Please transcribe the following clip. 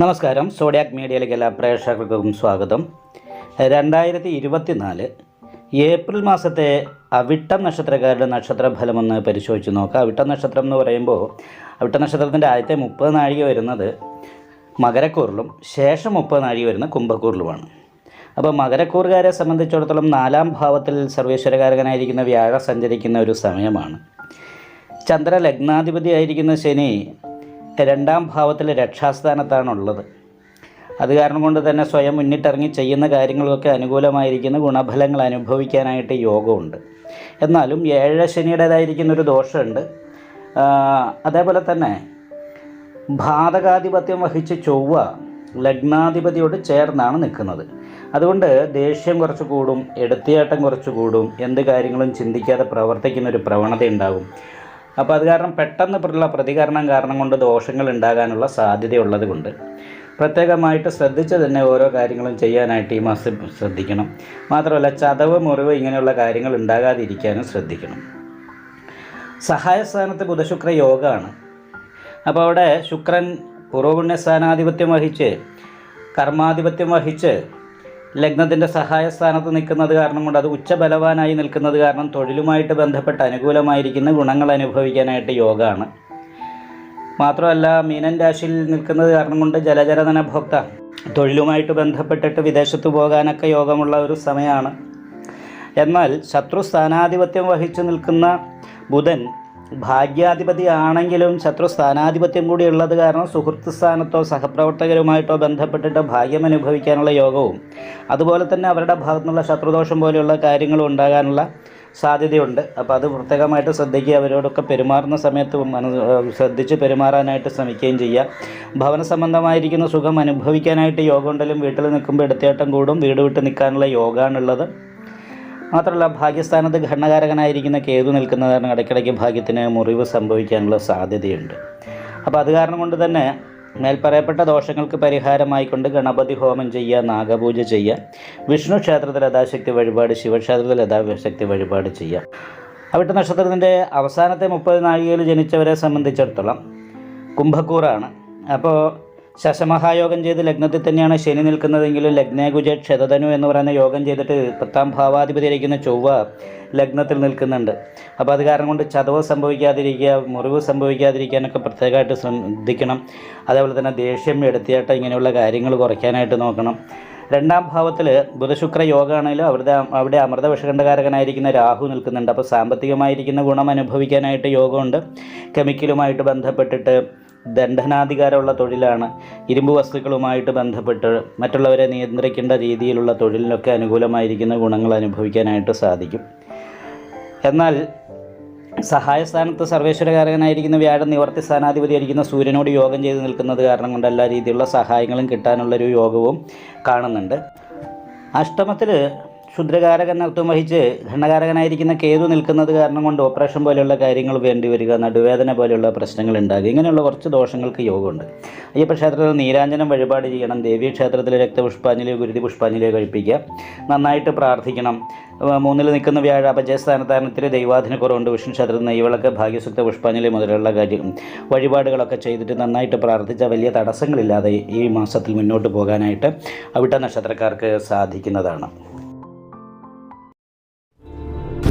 നമസ്കാരം. സോഡിയാക് മീഡിയയിലേക്ക് എല്ലാ പ്രേക്ഷകർക്കും സ്വാഗതം. രണ്ടായിരത്തി ഇരുപത്തിനാല് ഏപ്രിൽ മാസത്തെ അവിട്ടം നക്ഷത്രക്കാരുടെ നക്ഷത്രഫലമൊന്ന് പരിശോധിച്ച് നോക്കാം. അവിട്ടം നക്ഷത്രം എന്ന് പറയുമ്പോൾ അവിട്ട നക്ഷത്രത്തിന്റെ ആദ്യത്തെ മുപ്പത് നാഴിക വരുന്നത് മകരക്കൂറിലും ശേഷം മുപ്പത് നാഴിക വരുന്ന കുംഭക്കൂറിലുമാണ്. അപ്പോൾ മകരക്കൂറുകാരെ സംബന്ധിച്ചിടത്തോളം നാലാം ഭാവത്തിൽ സർവേശ്വരകാരകനായിരിക്കുന്ന വ്യാഴ സഞ്ചരിക്കുന്ന ഒരു സമയമാണ്. ചന്ദ്ര ലഗ്നാധിപതി ആയിരിക്കുന്ന ശനി രണ്ടാം ഭാവത്തിൽ രക്ഷാസ്ഥാനത്താണുള്ളത്. അത് കാരണം കൊണ്ട് തന്നെ സ്വയം മുന്നിട്ടിറങ്ങി ചെയ്യുന്ന കാര്യങ്ങളൊക്കെ അനുകൂലമായിരിക്കുന്ന ഗുണഫലങ്ങൾ അനുഭവിക്കാനായിട്ട് യോഗമുണ്ട്. എന്നാലും ഏഴ ശനിയുടേതായിരിക്കുന്ന ഒരു ദോഷമുണ്ട് അതേപോലെ തന്നെ ബാധകാധിപത്യം വഹിച്ച് ചൊവ്വ ലഗ്നാധിപതിയോട് ചേർന്നാണ് നിൽക്കുന്നത്. അതുകൊണ്ട് ദേഷ്യം കുറച്ച് കൂടും എടുത്തിയാട്ടം കുറച്ച് കൂടും എന്ത് കാര്യങ്ങളും ചിന്തിക്കാതെ പ്രവർത്തിക്കുന്ന ഒരു പ്രവണത ഉണ്ടാകും അപ്പോൾ അത് കാരണം പെട്ടെന്നുള്ള പ്രതികരണം കാരണം കൊണ്ട് ദോഷങ്ങൾ ഉണ്ടാകാനുള്ള സാധ്യതയുള്ളത് കൊണ്ട്. പ്രത്യേകമായിട്ട് ശ്രദ്ധിച്ച് തന്നെ ഓരോ കാര്യങ്ങളും ചെയ്യാനായിട്ട് ഈ മാസം ശ്രദ്ധിക്കണം. മാത്രമല്ല ചതവ് മുറിവ് ഇങ്ങനെയുള്ള കാര്യങ്ങൾ ഉണ്ടാകാതിരിക്കാനും ശ്രദ്ധിക്കണം. സഹായസ്ഥാനത്ത് ബുധശുക്ര യോഗമാണ് അപ്പോൾ അവിടെ ശുക്രൻ പൂർവപുണ്യ സ്ഥാനാധിപത്യം വഹിച്ച് കർമാധിപത്യം വഹിച്ച് ലഗ്നത്തിന്റെ സഹായസ്ഥാനത്ത് നിൽക്കുന്നത് കാരണം കൊണ്ട് അത് ഉച്ചബലവാനായി നിൽക്കുന്നത് കാരണം തൊഴിലുമായിട്ട് ബന്ധപ്പെട്ട് അനുകൂലമായിരിക്കുന്ന ഗുണങ്ങൾ അനുഭവിക്കാനായിട്ട് യോഗമാണ് മാത്രമല്ല മീനൻ രാശിയിൽ നിൽക്കുന്നത് കാരണം കൊണ്ട് ജലചരധന ഭോക്ത തൊഴിലുമായിട്ട് ബന്ധപ്പെട്ടിട്ട് വിദേശത്ത് പോകാനൊക്കെ യോഗമുള്ള ഒരു സമയമാണ്. എന്നാൽ ശത്രു സ്ഥാനാധിപത്യം വഹിച്ചു നിൽക്കുന്ന ബുധൻ ഭാഗ്യാധിപതി ആണെങ്കിലും ശത്രു സ്ഥാനാധിപത്യം കൂടി ഉള്ളത് കാരണം സുഹൃത്ത് സ്ഥാനത്തോ സഹപ്രവർത്തകരുമായിട്ടോ ബന്ധപ്പെട്ടിട്ട് ഭാഗ്യം അനുഭവിക്കാനുള്ള യോഗവും അതുപോലെ തന്നെ അവരുടെ ഭാഗത്തുനിന്നുള്ള ശത്രുദോഷം പോലെയുള്ള കാര്യങ്ങളും ഉണ്ടാകാനുള്ള സാധ്യതയുണ്ട്. അപ്പോൾ അത് പ്രത്യേകമായിട്ട് ശ്രദ്ധിക്കുക. അവരോടൊക്കെ പെരുമാറുന്ന സമയത്ത് ശ്രദ്ധിച്ച് പെരുമാറാനായിട്ട് ശ്രമിക്കുകയും ചെയ്യുക. ഭവന സംബന്ധമായിരിക്കുന്ന സുഖം അനുഭവിക്കാനായിട്ട് യോഗം ഉണ്ടെങ്കിലും വീട്ടിൽ നിൽക്കുമ്പോൾ എടുത്തേട്ടം കൂടും. വീട് വിട്ട് നിൽക്കാനുള്ള യോഗമാണുള്ളത് മാത്രമല്ല ഭാഗ്യസ്ഥാനത്ത് ഘടനകാരകനായിരിക്കുന്ന കേതു നിൽക്കുന്നത് കാരണം ഇടയ്ക്കിടയ്ക്ക് ഭാഗ്യത്തിന് മുറിവ് സംഭവിക്കാനുള്ള സാധ്യതയുണ്ട്. അപ്പോൾ അത് കാരണം കൊണ്ട് തന്നെ മേൽപ്പറയപ്പെട്ട ദോഷങ്ങൾക്ക് പരിഹാരമായിക്കൊണ്ട് ഗണപതി ഹോമം ചെയ്യുക നാഗപൂജ ചെയ്യുക വിഷ്ണു ക്ഷേത്രത്തിൽ യഥാശക്തി വഴിപാട് ശിവക്ഷേത്രത്തിൽ യഥാശക്തി വഴിപാട് ചെയ്യുക. അവിട്ട നക്ഷത്രത്തിന്റെ അവസാനത്തെ മുപ്പത് നാഴികയിൽ ജനിച്ചവരെ സംബന്ധിച്ചിടത്തോളം കുംഭക്കൂറാണ്. അപ്പോൾ ശശമഹായോഗം ചെയ്ത് ലഗ്നത്തിൽ തന്നെയാണ് ശനി നിൽക്കുന്നതെങ്കിലും ലഗ്നേകുജ ക്ഷതധനു എന്ന് പറയുന്ന യോഗം ചെയ്തിട്ട് പത്താം ഭാവാധിപതിയിരിക്കുന്ന ചൊവ്വ ലഗ്നത്തിൽ നിൽക്കുന്നുണ്ട്. അപ്പോൾ അത് കാരണം കൊണ്ട് ചതവ് സംഭവിക്കാതിരിക്കുക മുറിവ് സംഭവിക്കാതിരിക്കാനൊക്കെ പ്രത്യേകമായിട്ട് ശ്രദ്ധിക്കണം. അതേപോലെ തന്നെ ദേഷ്യം എടുത്തിയാട്ടം ഇങ്ങനെയുള്ള കാര്യങ്ങൾ കുറയ്ക്കാനായിട്ട് നോക്കണം. രണ്ടാം ഭാവത്തിൽ ബുധശുക്ര യോഗമാണെങ്കിലും അവിടെ അവിടെ അമൃത വിഷകണ്ഠകാരകനായിരിക്കുന്ന രാഹു നിൽക്കുന്നുണ്ട്. അപ്പോൾ സാമ്പത്തികമായിരിക്കുന്ന ഗുണം അനുഭവിക്കാനായിട്ട് യോഗമുണ്ട്. കെമിക്കലുമായിട്ട് ബന്ധപ്പെട്ടിട്ട് ദണ്ഡനാധികാരമുള്ള തൊഴിലാണ്. ഇരുമ്പ് വസ്തുക്കളുമായിട്ട് ബന്ധപ്പെട്ട് മറ്റുള്ളവരെ നിയന്ത്രിക്കേണ്ട രീതിയിലുള്ള തൊഴിലിനൊക്കെ അനുകൂലമായിരിക്കുന്ന ഗുണങ്ങൾ അനുഭവിക്കാനായിട്ട് സാധിക്കും. എന്നാൽ സഹായസ്ഥാനത്ത് സർവേശ്വരകാരകനായിരിക്കുന്ന വ്യാഴം നിവർത്തി സ്ഥാനാധിപതിയായിരിക്കുന്ന സൂര്യനോട് യോഗം ചെയ്ത് നിൽക്കുന്നത് കാരണം കൊണ്ട് എല്ലാ രീതിയിലുള്ള സഹായങ്ങളും കിട്ടാനുള്ളൊരു യോഗവും കാണുന്നുണ്ട്. അഷ്ടമത്തിൽ ക്ഷുദ്രകാരകൻ അർത്ഥം വഹിച്ച് ഘണ്ണകാരകനായിരിക്കുന്ന കേതു നിൽക്കുന്നത് കാരണം കൊണ്ട് ഓപ്പറേഷൻ പോലെയുള്ള കാര്യങ്ങൾ വേണ്ടി വരിക നടുവേദന പോലെയുള്ള പ്രശ്നങ്ങൾ ഉണ്ടാകുക. ഇങ്ങനെയുള്ള കുറച്ച് ദോഷങ്ങൾക്ക് യോഗമുണ്ട്. അയ്യപ്പ ക്ഷേത്രത്തിൽ നീരാഞ്ജനം വഴിപാട് ചെയ്യണം ദേവീ ക്ഷേത്രത്തിൽ രക്തപുഷ്പാഞ്ജലിയോ ഗുരുതി പുഷ്പാഞ്ജലിയോ കഴിപ്പിക്കുക. നന്നായിട്ട് പ്രാർത്ഥിക്കണം. മൂന്നിൽ നിൽക്കുന്ന വ്യാഴ അപജയസ്ഥാനത്താരണത്തിൽ ദൈവാധിന കുറവുണ്ട്. വിഷ്ണു ക്ഷേത്രത്തിൽ നെയ്വളൊക്കെ ഭാഗ്യസുക്ത പുഷ്പാഞ്ജലി മുതലുള്ള കാര്യം വഴിപാടുകളൊക്കെ ചെയ്തിട്ട് നന്നായിട്ട് പ്രാർത്ഥിച്ച വലിയ തടസ്സങ്ങളില്ലാതെ ഈ മാസത്തിൽ മുന്നോട്ട് പോകാനായിട്ട് അവിട്ട നക്ഷത്രക്കാർക്ക് സാധിക്കുന്നതാണ്.